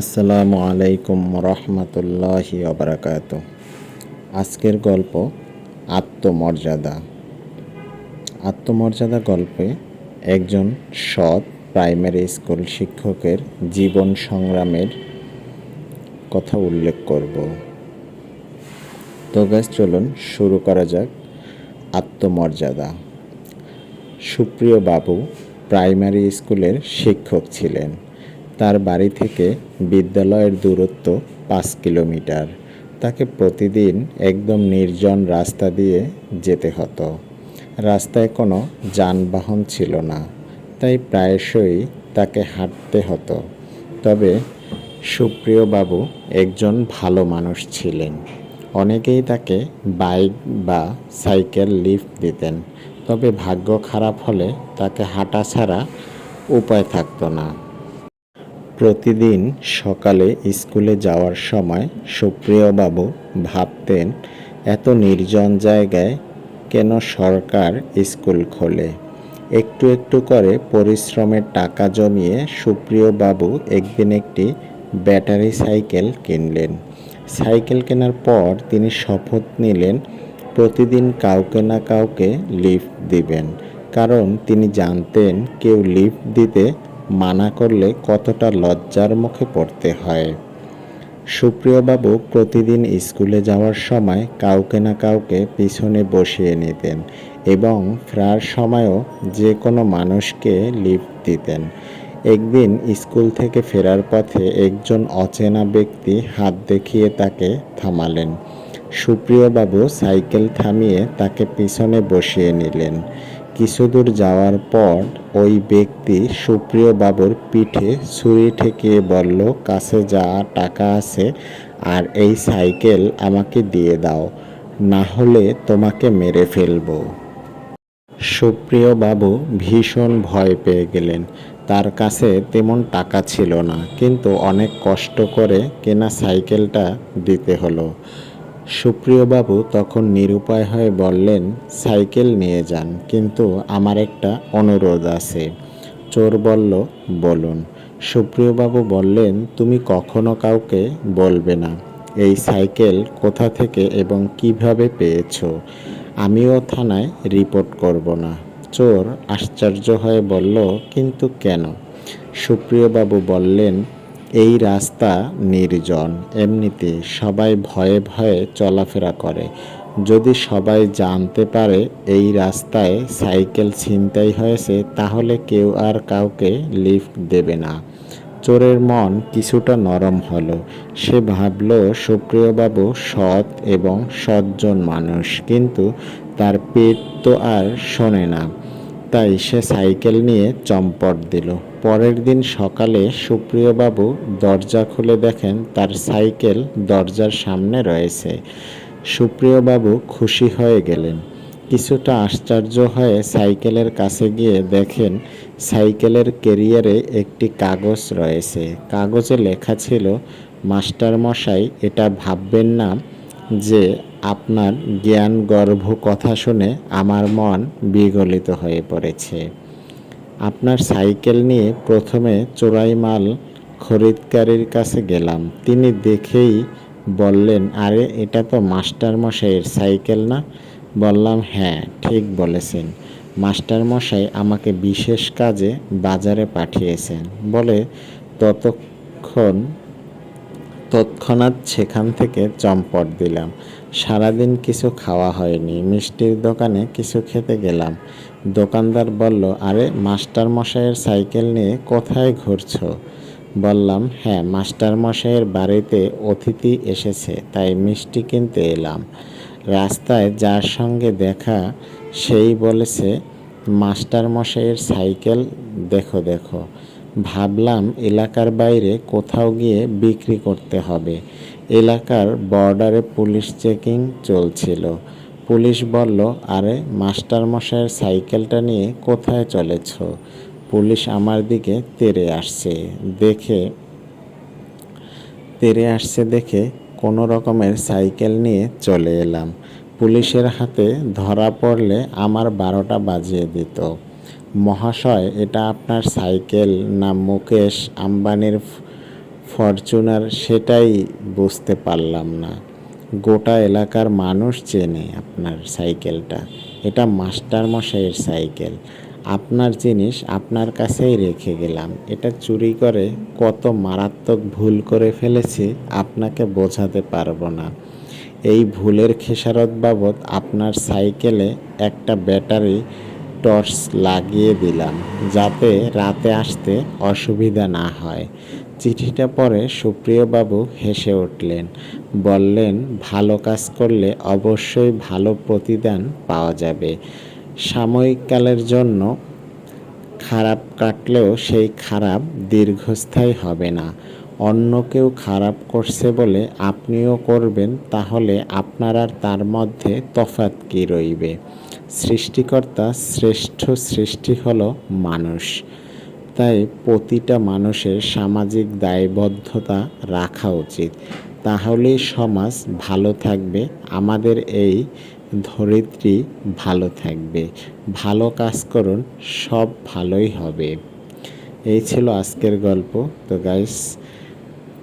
আসসালামু আলাইকুম রহমতুল্লাহি অবরাকাত আজকের গল্প আত্মমর্যাদা। আত্মমর্যাদা গল্পে একজন সৎ প্রাইমারি স্কুল শিক্ষকের জীবন সংগ্রামের কথা উল্লেখ করব। তো গ্যাস চলুন শুরু করা যাক আত্মমর্যাদা। সুপ্রিয় বাবু, প্রাইমারি স্কুলের শিক্ষক ছিলেন। তার বাড়ি থেকে বিদ্যালয়ের দূরত্ব পাঁচ কিলোমিটার। তাকে প্রতিদিন একদম নির্জন রাস্তা দিয়ে যেতে হতো। রাস্তায় কোনো যানবাহন ছিল না, তাই প্রায়শই তাকে হাঁটতে হতো। তবে সুপ্রিয় বাবু একজন ভালো মানুষ ছিলেন। অনেকেই তাকে বাইক বা সাইকেল লিফট দিতেন, তবে ভাগ্য খারাপ হলে তাকে হাঁটা ছাড়া উপায় থাকতো না। প্রতিদিন সকালে স্কুলে যাওয়ার সময় সুপ্রিয়বাবু ভাবতেন, এত নির্জন জায়গায় কেন সরকার স্কুল খোলে? একটু একটু করে পরিশ্রমের টাকা জমিয়ে সুপ্রিয়বাবু একদিন একটি ব্যাটারি সাইকেল কিনলেন। সাইকেল কেনার পর তিনি শপথ নিলেন, প্রতিদিন কাউকে না কাউকে লিফট দিবেন। কারণ তিনি জানতেন কেউ লিফট দিতে মানা করলে কতটা লজ্জার মুখে পড়তে হয়। সুপ্রিয়বাবু প্রতিদিন স্কুলে যাওয়ার সময় কাউকে না কাউকে পিছনে বসিয়ে নিতেন এবং ফেরার সময়ও যে কোনো মানুষকে লিফট দিতেন। একদিন স্কুল থেকে ফেরার পথে একজন অচেনা ব্যক্তি হাত দেখিয়ে তাকে থামালেন। সুপ্রিয়বাবু সাইকেল থামিয়ে তাকে পিছনে বসিয়ে নিলেন। কিছু দূর যাওয়ার পর ওই ব্যক্তি সুপ্রিয় বাবুর পিঠে ছুরি ঠেকিয়ে বলল, কাছে যা টাকা আছে আর এই সাইকেল আমাকে দিয়ে দাও, না হলে তোমাকে মেরে ফেলব সুপ্রিয় বাবু ভীষণ ভয় পেয়ে গেলেন। তার কাছে তেমন টাকা ছিল না, কিন্তু অনেক কষ্ট করে কেনা সাইকেলটা দিতে হলো। সুপ্রিয়বাবু তখন নিরুপায় হয়ে বললেন, সাইকেল নিয়ে যান, কিন্তু আমার একটা অনুরোধ আছে। চোর বলল, বলুন। সুপ্রিয়বাবু বললেন, তুমি কখনো কাউকে বলবে না। এই সাইকেল কোথা থেকে এবং কীভাবে পেয়েছ? আমিও থানায় রিপোর্ট করব না। চোর আশ্চর্য হয়ে বলল, কিন্তু কেন? সুপ্রিয়বাবু বললেন এই রাস্তা নির্জন। এমনিতে সবাই ভয়ে ভয়ে চলাফেরা করে। যদি সবাই জানতে পারে এই রাস্তায় সাইকেল ছিনতাই হয়েছে, তাহলে কেউ আর কাউকে লিফট দেবে না। চোরের মন কিছুটা নরম হলো। সে ভাবল, সুপ্রিয়বাবু সৎ এবং সজ্জন মানুষ, কিন্তু তার পেট তো আর শোনে না। তাই সে সাইকেল নিয়ে চম্পট দিল। পরের দিন সকালে সুপ্রিয়বাবু দরজা খুলে দেখেন তার সাইকেল দরজার সামনে রয়েছে। সুপ্রিয়বাবু খুশি হয়ে গেলেন। কিছুটা আশ্চর্য হয়ে সাইকেলের কাছে গিয়ে দেখেন সাইকেলের কেরিয়ারে একটি কাগজ রয়েছে। কাগজে লেখা ছিল মাস্টার মশাই এটা ভাববেন না যে আপনার জ্ঞান গর্ভ কথা শুনে আমার মন বিগলিত হয়ে পড়েছে। আপনার সাইকেল নিয়ে প্রথমে চোরাই মাল খরিদকারীর কাছে গেলাম। তিনি দেখেই বললেন, আরে, এটা তো মাস্টার মশাইয়ের সাইকেল না? বললাম হ্যাঁ ঠিক বলেছেন। মাস্টার মশাই আমাকে বিশেষ কাজে বাজারে পাঠিয়েছেন। বলে ততক্ষণ তৎক্ষণাৎ সেখান থেকে চম্পট দিলাম। সারাদিন কিছু খাওয়া হয়নি। মিষ্টির দোকানে কিছু খেতে গেলাম। দোকানদার বলল, আরে মাস্টার মশাইয়ের সাইকেল নিয়ে কোথায় ঘুরছো? বললাম হ্যাঁ মাস্টার মশাইয়ের বাড়িতে অতিথি এসেছে, তাই মিষ্টি কিনতে এলাম। রাস্তায় যার সঙ্গে দেখা, সেই বলেছে মাস্টার মশাইয়ের সাইকেল দেখো দেখো ভাবলাম এলাকার বাইরে কোথাও গিয়ে বিক্রি করতে হবে। এলাকার বর্ডারে পুলিশ চেকিং চলছিল। পুলিশ বলল, আরে মাস্টার মশাইয়ের সাইকেলটা নিয়ে কোথায় চলেছ? পুলিশ আমার দিকে তেরে আসছে, দেখে, তেরে আসছে দেখে কোনো রকমের সাইকেল নিয়ে চলে এলাম। পুলিশের হাতে ধরা পড়লে আমার বারোটা বাজিয়ে দিত। মহাশয়, এটা আপনার সাইকেল না মুকেশ আম্বানির ফরচুনার সেটাই বুঝতে পারলাম না। গোটা এলাকার মানুষ চেনে আপনার সাইকেলটা। এটা মাস্টার মশাইয়ের সাইকেল। আপনার জিনিস আপনার কাছেই রেখে গেলাম। এটা চুরি করে কত মারাত্মক ভুল করে ফেলেছি, আপনাকে বোঝাতে পারব না। এই ভুলের খেসারত বাবদ আপনার সাইকেলে একটা ব্যাটারি টর্চ লাগিয়ে দিলাম যাতে রাতে আসতে অসুবিধা না হয়। চিঠিটা পড়ে সুপ্রিয়বাবু হেসে উঠলেন, বললেন, ভালো কাজ করলে অবশ্যই ভালো প্রতিদান পাওয়া যাবে। সাময়িককালের জন্য খারাপ কাটলেও সেই খারাপ দীর্ঘস্থায়ী হবে না। অন্য কেউ খারাপ করছে বলে আপনিও করবেন, তাহলে আপনার আর তার মধ্যে তফাৎ কী রইবে? সৃষ্টিকর্তা শ্রেষ্ঠ সৃষ্টি হলো মানুষ। তাই প্রতিটা মানুষের সামাজিক দায়বদ্ধতা রাখা উচিত। তাহলেই সমাজ ভালো থাকবে, আমাদের এই ধরিত্রী ভালো থাকবে। ভালো কাজ করুন, সব ভালোই হবে। এই ছিল আজকের গল্প। তো গাইস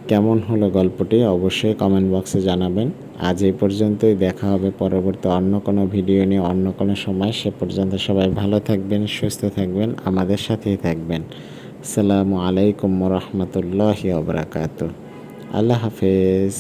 কেমন হলো গল্পটি অবশ্যই কমেন্ট বক্সে জানাবেন। আজ এই পর্যন্তই, দেখা হবে পরবর্তী অন্য কোনো ভিডিও নিয়ে, অন্য কোনো সময়। সে পর্যন্ত সবাই ভালো থাকবেন, সুস্থ থাকবেন, আমাদের সাথেই থাকবেন। সালামু আলাইকুম রহমতুল্লাহ আবরাকাত আল্লাহ হাফেজ।